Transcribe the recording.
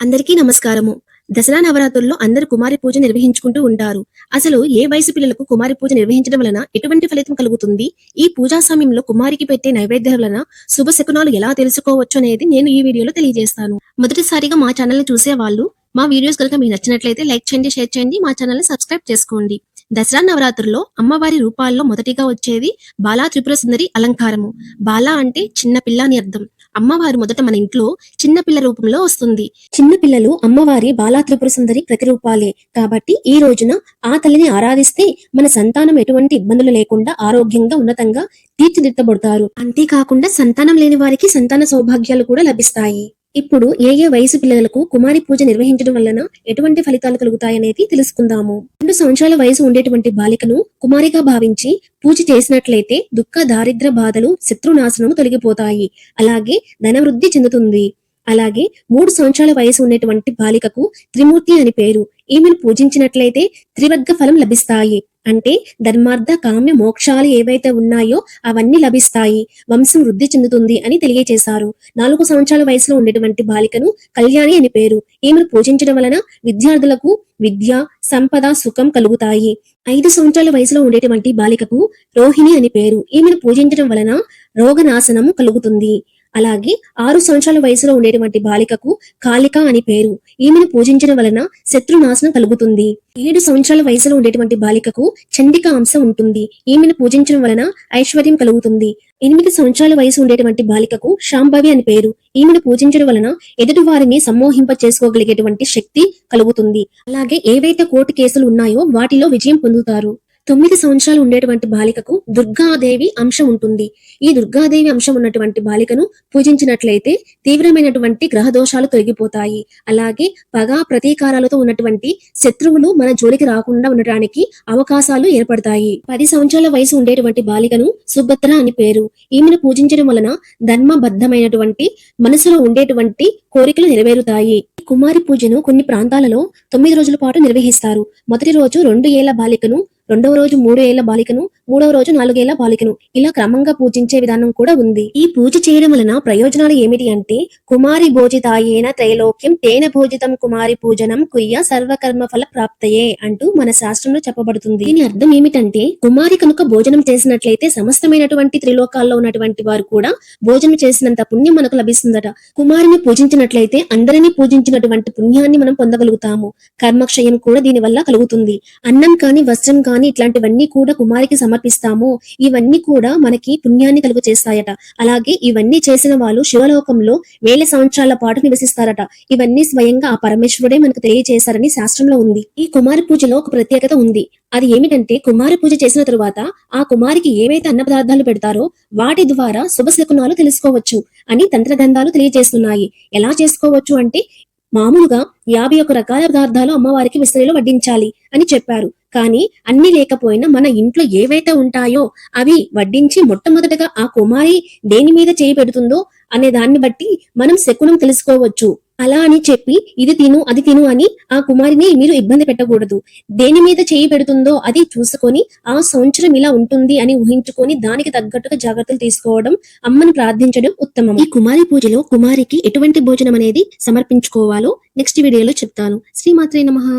అందరికీ నమస్కారము. దసరా నవరాత్రుల్లో అందరు కుమారి పూజ నిర్వహించుకుంటూ ఉంటారు. అసలు ఏ వయసు పిల్లలకు కుమారి పూజ నిర్వహించడం వలన ఎటువంటి ఫలితం కలుగుతుంది? ఈ పూజా సమయంలో కుమారికి పెట్టే నైవేద్యం వలన శుభ శకునాలు ఎలా తెలుసుకోవచ్చు అనేది నేను ఈ వీడియోలో తెలియజేస్తాను. మొదటిసారిగా మా ఛానల్ని చూసే వాళ్ళు మా వీడియోస్ కనుక మీకు నచ్చినట్లయితే లైక్ చేయండి షేర్ చేయండి మా ఛానల్ని సబ్స్క్రైబ్ చేసుకోండి. దసరా నవరాత్రుల్లో అమ్మవారి రూపాల్లో మొదటిగా వచ్చేది బాలా త్రిపుర సుందరి అలంకారము. బాలా అంటే చిన్న పిల్ల అని అర్థం. అమ్మవారు మొదట మన ఇంట్లో చిన్న పిల్ల రూపంలో వస్తుంది. చిన్న పిల్లలు అమ్మవారి బాలాత్రిపుర సుందరి ప్రతిరూపాలే. కాబట్టి ఈ రోజున ఆ తల్లిని ఆరాధిస్తే మన సంతానం ఎటువంటి ఇబ్బందులు లేకుండా ఆరోగ్యంగా ఉన్నతంగా తీర్చిదిద్దబడతారు. అంతేకాకుండా సంతానం లేని వారికి సంతాన సౌభాగ్యాలు కూడా లభిస్తాయి. ఇప్పుడు ఏ ఏ వయసు పిల్లలకు కుమారి పూజ నిర్వహించడం వలన ఎటువంటి ఫలితాలు కలుగుతాయనేది తెలుసుకుందాము. రెండు సంవత్సరాల వయసు ఉండేటువంటి బాలికను కుమారిగా భావించి పూజ చేసినట్లయితే దుఃఖ దారిద్ర బాధలు శత్రునాశనము తొలగిపోతాయి. అలాగే ధనవృద్ధి చెందుతుంది. అలాగే మూడు సంవత్సరాల వయసు ఉన్నటువంటి బాలికకు త్రిమూర్తి అని పేరు. ఈమెను పూజించినట్లయితే త్రివర్గ ఫలం లభిస్తాయి. అంటే ధర్మార్థ కామ్య మోక్షాలు ఏవైతే ఉన్నాయో అవన్నీ లభిస్తాయి. వంశం వృద్ధి చెందుతుంది అని తెలియజేశారు. నాలుగు సంవత్సరాల వయసులో ఉండేటువంటి బాలికను కళ్యాణి అని పేరు. ఈమెను పూజించడం వలన విద్యార్థులకు విద్య సంపద సుఖం కలుగుతాయి. ఐదు సంవత్సరాల వయసులో ఉండేటువంటి బాలికకు రోహిణి అని పేరు. ఈమెను పూజించడం వలన రోగనాశనము కలుగుతుంది. అలాగే ఆరు సంవత్సరాల వయసులో ఉండేటువంటి బాలికకు కాళిక అని పేరు. ఈమెను పూజించడం వలన శత్రునాశనం కలుగుతుంది. ఏడు సంవత్సరాల వయసులో ఉండేటువంటి బాలికకు చండిక అంశం ఉంటుంది. ఈమెను పూజించడం వలన ఐశ్వర్యం కలుగుతుంది. ఎనిమిది సంవత్సరాల వయసు ఉండేటువంటి బాలికకు శాంభవి అని పేరు. ఈమెను పూజించడం వలన ఎదుటి వారిని సమ్మోహింప చేసుకోగలిగేటువంటి శక్తి కలుగుతుంది. అలాగే ఏవైతే కోర్టు కేసులు ఉన్నాయో వాటిలో విజయం పొందుతారు. తొమ్మిది సంవత్సరాలు ఉండేటువంటి బాలికకు దుర్గాదేవి అంశం ఉంటుంది. ఈ దుర్గాదేవి అంశం ఉన్నటువంటి బాలికను పూజించినట్లయితే తీవ్రమైనటువంటి గ్రహ దోషాలు తొలగిపోతాయి. అలాగే పగ ప్రతీకారాలతో ఉన్నటువంటి శత్రువులు మన జోలికి రాకుండా ఉండటానికి అవకాశాలు ఏర్పడతాయి. పది సంవత్సరాల వయసు ఉండేటువంటి బాలికను సుభద్ర అని పేరు. ఈమెను పూజించడం వలన ధర్మబద్ధమైనటువంటి మనసులో ఉండేటువంటి కోరికలు నెరవేరుతాయి. కుమారి పూజను కొన్ని ప్రాంతాలలో తొమ్మిది రోజుల పాటు నిర్వహిస్తారు. మొదటి రోజు రెండు ఏళ్ళ బాలికను రెండవ రోజు మూడు ఏళ్ళ బాలికను మూడవ రోజు నాలుగేళ్ళ బాలికను ఇలా క్రమంగా పూజించే విధానం కూడా ఉంది. ఈ పూజ చేయడం వలన ప్రయోజనాలు ఏమిటి అంటే కుమారి భోజితాయేన త్రైలోక్యం తేన భోజితం కుమారి పూజనం కుయ్య సర్వకర్మ ఫల ప్రాప్తయే అంటూ మన శాస్త్రంలో చెప్పబడుతుంది. దీని అర్థం ఏమిటంటే కుమారి కనుక భోజనం చేసినట్లయితే సమస్తమైనటువంటి త్రిలోకాల్లో ఉన్నటువంటి వారు కూడా భోజనం చేసినంత పుణ్యం మనకు లభిస్తుందట. కుమారిని పూజించినట్లయితే అందరినీ పూజించినటువంటి పుణ్యాన్ని మనం పొందగలుగుతాము. కర్మక్షయం కూడా దీని వల్ల కలుగుతుంది. అన్నం కాని వస్త్రం కాని ఇట్లాంటివన్నీ కూడా కుమారికి సమర్పిస్తాము. ఇవన్నీ కూడా మనకి పుణ్యాన్ని కలుగు చేస్తాయట అలాగే ఇవన్నీ చేసిన వాళ్ళు శివలోకంలో వేల సంవత్సరాల పాటు నివసిస్తారట. ఇవన్నీ స్వయంగా ఆ పరమేశ్వరుడే మనకు తెలియజేశారని శాస్త్రంలో ఉంది. ఈ కుమారి పూజలో ఒక ప్రత్యేకత ఉంది. అది ఏమిటంటే కుమారి పూజ చేసిన తరువాత ఆ కుమారికి ఏవైతే అన్న పదార్థాలు పెడతారో వాటి ద్వారా శుభ శకునాలు తెలుసుకోవచ్చు అని తంత్రగంధాలు తెలియజేస్తున్నాయి. ఎలా చేసుకోవచ్చు అంటే మామూలుగా యాభై ఒక రకాల పదార్థాలు అమ్మవారికి విస్తరిలో వడ్డించాలి అని చెప్పారు. కానీ అన్ని లేకపోయినా మన ఇంట్లో ఏవైతే ఉంటాయో అవి వడ్డించి మొట్టమొదటగా ఆ కుమారి దేని మీద చేయి పెడుతుందో అనే దాన్ని బట్టి మనం శకునం తెలుసుకోవచ్చు. అలా అని చెప్పి ఇది తిను అది తిను అని ఆ కుమారిని మీరు ఇబ్బంది పెట్టకూడదు. దేని మీద చేయి పెడుతుందో అది చూసుకొని ఆ సంవత్సరం ఇలా ఉంటుంది అని ఊహించుకొని దానికి తగ్గట్టుగా జాగ్రత్తలు తీసుకోవడం అమ్మని ప్రార్థించడం ఉత్తమం. ఈ కుమారి పూజలో కుమారికి ఎటువంటి భోజనం అనేది సమర్పించుకోవాలో నెక్స్ట్ వీడియోలో చెప్తాను. శ్రీమాత్రే నమహా